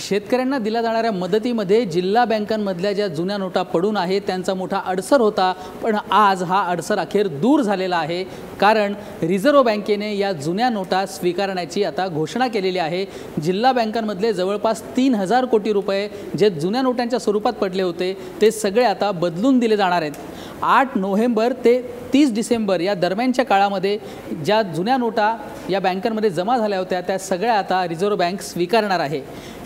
शेतकऱ्यांना दिल्या जाणाऱ्या मदतीमध्ये जिल्हा बँकांमधल्या ज्या जुन्या नोटा पडून आहेत त्यांचा मोठा अडसर होता. पण आज हा अडसर अखेर दूर झालेला आहे. कारण रिझर्व्ह बँकेने या जुन्या नोटा स्वीकारण्याची आता घोषणा केलेली आहे. जिल्हा बँकांमधले जवळपास तीन हजार कोटी रुपये जे जुन्या नोटांच्या स्वरूपात पडले होते ते सगळे आता बदलून दिले जाणार आहेत. आठ नोव्हेंबर ते तीस डिसेंबर या दरम्यानच्या काळामध्ये ज्या जुन्या नोटा या बँकांमध्ये जमा झाल्या होत्या. त्या सगळ्या आता रिझर्व्ह बँक स्वीकारणार आहे.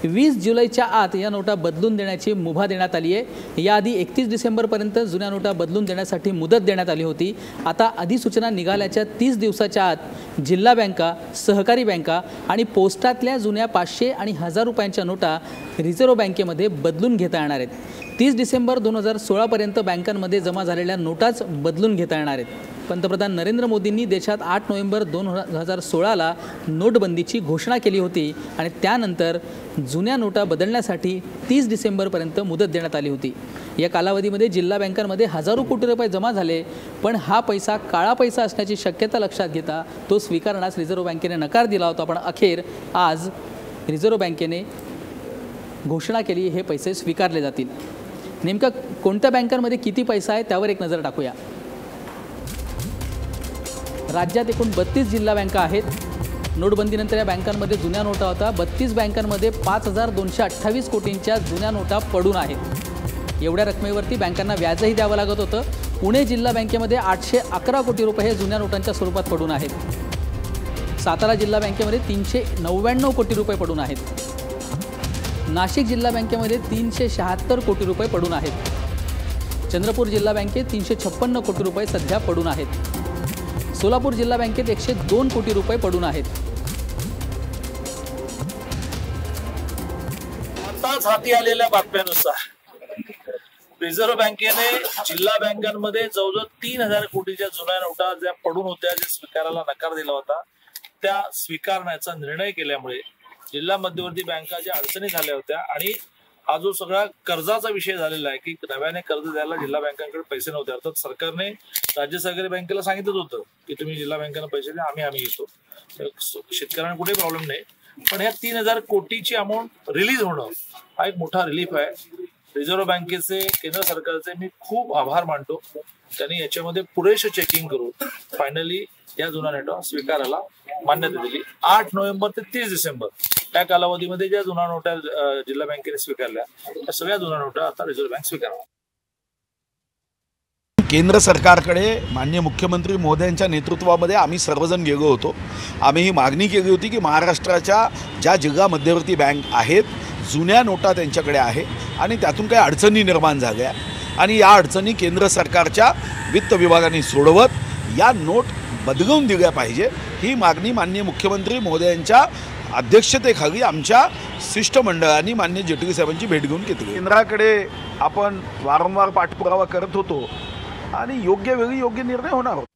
वीस जुलैच्या आत या नोटा बदलून देण्याची मुभा देण्यात आली आहे. याआधी एकतीस डिसेंबरपर्यंत जुन्या नोटा बदलून देण्यासाठी मुदत देण्यात आली होती. आता अधिसूचना निघाल्याच्या तीस दिवसाच्या आत जिल्हा बँका सहकारी बँका आणि पोस्टातल्या जुन्या पाचशे आणि हजार रुपयांच्या नोटा रिझर्व्ह बँकेमध्ये बदलून घेता येणार आहेत. तीस डिसेंबर दोन हजार सोळापर्यंत बँकांमध्ये जमा झालेल्या नोटाच बदलून घेता येणार आहेत. पंतप्रधान नरेंद्र मोदींनी देशात आठ नोव्हेंबर दोन हजार सोळाला नोटबंदीची घोषणा केली होती आणि त्यानंतर जुन्या नोटा बदलण्यासाठी तीस डिसेंबरपर्यंत मुदत देण्यात आली होती. या कालावधीमध्ये जिल्हा बँकांमध्ये हजारो कोटी रुपये जमा झाले पण हा पैसा काळा पैसा असण्याची शक्यता लक्षात घेता तो स्वीकारण्यास रिझर्व्ह बँकेने नकार दिला होता. पण अखेर आज रिझर्व्ह बँकेने घोषणा केली हे पैसे स्वीकारले जातील. नेमका कोणत्या बँकांमध्ये किती पैसा आहे त्यावर एक नजर टाकूया. राज्यात एकूण बत्तीस जिल्हा बँका आहेत. नोटबंदीनंतर या बँकांमध्ये जुन्या नोटा होता. बत्तीस बँकांमध्ये पाच हजार दोनशे अठ्ठावीस कोटींच्या जुन्या नोटा पडून आहेत. एवढ्या रकमेवरती बँकांना व्याजही द्यावं लागत होतं. पुणे जिल्हा बँकेमध्ये आठशे अकरा कोटी रुपये हे जुन्या नोटांच्या स्वरूपात पडून आहेत. सातारा जिल्हा बँकेमध्ये तीनशे नव्याण्णव कोटी रुपये पडून आहेत. नाशिक जिल्हा बँकेमध्ये तीनशे शहात्तर कोटी रुपये पडून आहेत. चंद्रपूर जिल्हा बँकेत तीनशे छप्पन्न कोटी रुपये सध्या पडून आहेत. सोलापूर जिल्हा बँकेत एकशे दोन कोटी रुपये पडून आहेत. आताच हाती आलेल्या बातम्यानुसार रिझर्व्ह बँकेने जिल्हा बँकांमध्ये जवळजवळ तीन हजार कोटीच्या जुन्या नोटा ज्या पडून होत्या ज्या स्वीकारायला नकार दिला होता त्या स्वीकारण्याचा निर्णय केल्यामुळे जिल्हा मध्यवर्ती बँका ज्या अडचणी झाल्या होत्या आणि हा जो सगळा कर्जाचा विषय झालेला आहे की नव्याने कर्ज द्यायला जिल्हा बँकांकडे पैसे नव्हते. अर्थात सरकारने राज्य सहकारी बँकेला सांगितलं होतं की तुम्ही जिल्हा बँकेला पैसे द्या आम्ही आम्ही घेतो. शेतकऱ्यांना कुठे प्रॉब्लेम नाही. पण ह्या तीन हजार कोटीची अमाऊंट रिलीज होणं हा एक मोठा रिलीफ आहे. रिझर्व्ह बँकेचे केंद्र सरकारचे मी खूप आभार मानतो. त्यांनी याच्यामध्ये पुरेसे चेकिंग करून फायनली या जुन्या नेटवर्क स्वीकारायला मान्यता दिली. आठ नोव्हेंबर ते तीस डिसेंबर. त्या कालावधीमध्ये ज्या जुना नोटा जिल्हा बँकेने स्वीकारल्या त्या सगळ्या जुना नोटा आता रिझर्व्ह बँक स्वीकारणार. केंद्र सरकारकडे माननीय मुख्यमंत्री मोदयांच्या नेतृत्वामध्ये आम्ही सर्वजण गेलो होतो. आम्ही ही मागणी केली होती की महाराष्ट्राच्या ज्या जिल्हा मध्यवर्ती बँक आहेत जुन्या नोटा त्यांच्याकडे आहे आणि त्यातून काही अडचणी निर्माण झाल्या. आणि या अडचणी केंद्र सरकारच्या वित्त विभागाने सोडवत या नोट बदलवून दिल्या पाहिजे. ही मागणी माननीय मुख्यमंत्री मोदयांच्या अध्यक्षतेखाली आमच्या शिष्टमंडळाने मान्य जेटली साहेबांची भेट घेऊन घेतली. केंद्राकडे आपण वारंवार पाठपुरावा करत होतो आणि योग्य वेळी योग्य निर्णय होणार होता.